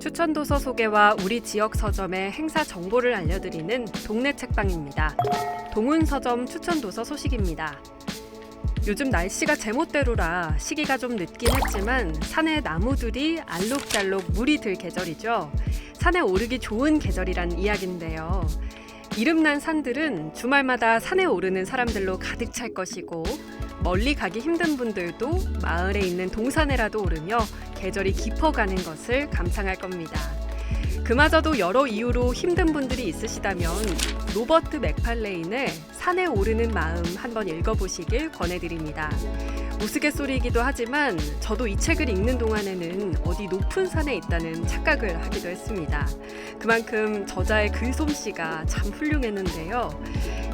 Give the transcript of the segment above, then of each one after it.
추천 도서 소개와 우리 지역 서점의 행사 정보를 알려드리는 동네 책방입니다. 동훈 서점 추천 도서 소식입니다. 요즘 날씨가 제멋대로라 시기가 좀 늦긴 했지만 산에 나무들이 알록달록 물이 들 계절이죠. 산에 오르기 좋은 계절이란 이야기인데요. 이름난 산들은 주말마다 산에 오르는 사람들로 가득 찰 것이고 멀리 가기 힘든 분들도 마을에 있는 동산에라도 오르며 계절이 깊어가는 것을 감상할 겁니다. 그마저도 여러 이유로 힘든 분들이 있으시다면 로버트 맥팔레인의 산에 오르는 마음 한번 읽어보시길 권해드립니다. 우스갯소리이기도 하지만 저도 이 책을 읽는 동안에는 어디 높은 산에 있다는 착각을 하기도 했습니다. 그만큼 저자의 글솜씨가 참 훌륭했는데요.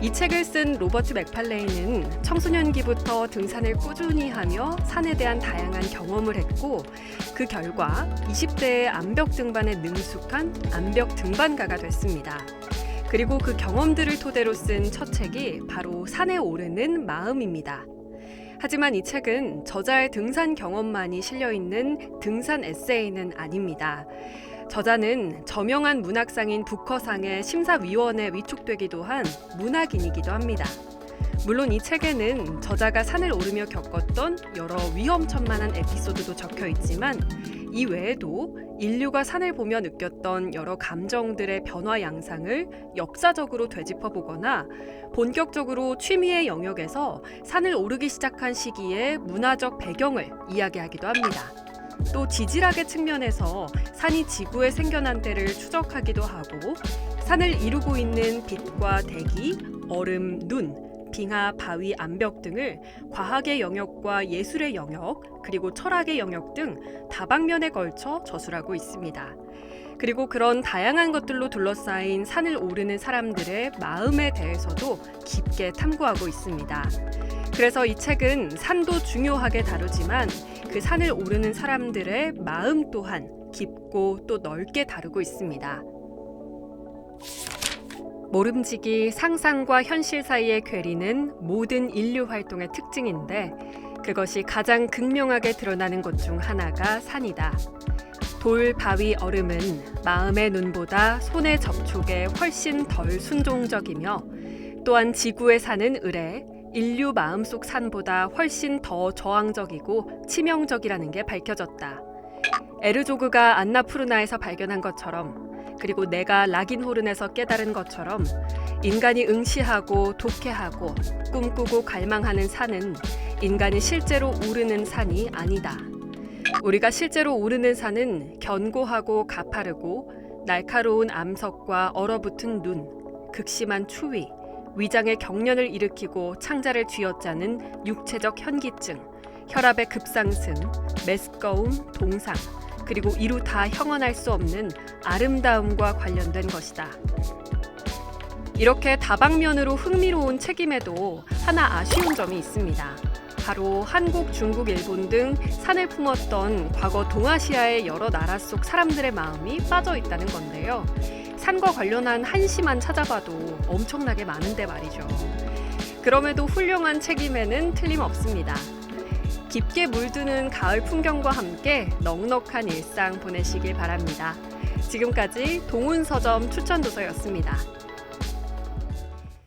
이 책을 쓴 로버트 맥팔레인은 청소년기부터 등산을 꾸준히 하며 산에 대한 다양한 경험을 했고 그 결과 20대의 암벽 등반에 능숙한 암벽 등반가가 됐습니다. 그리고 그 경험들을 토대로 쓴 첫 책이 바로 산에 오르는 마음입니다. 하지만 이 책은 저자의 등산 경험만이 실려 있는 등산 에세이는 아닙니다. 저자는 저명한 문학상인 부커상의 심사위원에 위촉되기도 한 문학인이기도 합니다. 물론 이 책에는 저자가 산을 오르며 겪었던 여러 위험천만한 에피소드도 적혀 있지만 이 외에도 인류가 산을 보며 느꼈던 여러 감정들의 변화 양상을 역사적으로 되짚어 보거나 본격적으로 취미의 영역에서 산을 오르기 시작한 시기의 문화적 배경을 이야기하기도 합니다. 또 지질학의 측면에서 산이 지구에 생겨난 때를 추적하기도 하고 산을 이루고 있는 빛과 대기, 얼음, 눈, 빙하, 바위, 암벽 등을 과학의 영역과 예술의 영역, 그리고 철학의 영역 등 다방면에 걸쳐 저술하고 있습니다. 그리고 그런 다양한 것들로 둘러싸인 산을 오르는 사람들의 마음에 대해서도 깊게 탐구하고 있습니다. 그래서 이 책은 산도 중요하게 다루지만 그 산을 오르는 사람들의 마음 또한 깊고 또 넓게 다루고 있습니다. 모름지기 상상과 현실 사이의 괴리는 모든 인류 활동의 특징인데 그것이 가장 극명하게 드러나는 것 중 하나가 산이다. 돌, 바위, 얼음은 마음의 눈보다 손의 접촉에 훨씬 덜 순종적이며 또한 지구에 사는 을에 인류 마음속 산보다 훨씬 더 저항적이고 치명적이라는 게 밝혀졌다. 에르조그가 안나푸르나에서 발견한 것처럼 그리고 내가 라긴호른에서 깨달은 것처럼 인간이 응시하고 독해하고 꿈꾸고 갈망하는 산은 인간이 실제로 오르는 산이 아니다. 우리가 실제로 오르는 산은 견고하고 가파르고 날카로운 암석과 얼어붙은 눈, 극심한 추위, 위장의 경련을 일으키고 창자를 쥐어짜는 육체적 현기증, 혈압의 급상승, 메스꺼움, 동상, 그리고 이루 다 형언할 수 없는 아름다움과 관련된 것이다. 이렇게 다방면으로 흥미로운 책임에도 하나 아쉬운 점이 있습니다. 바로 한국, 중국, 일본 등 산을 품었던 과거 동아시아의 여러 나라 속 사람들의 마음이 빠져 있다는 건데요. 산과 관련한 한시만 찾아봐도 엄청나게 많은데 말이죠. 그럼에도 훌륭한 책임에는 틀림없습니다. 깊게 물드는 가을 풍경과 함께 넉넉한 일상 보내시길 바랍니다. 지금까지 동훈 서점 추천 도서였습니다.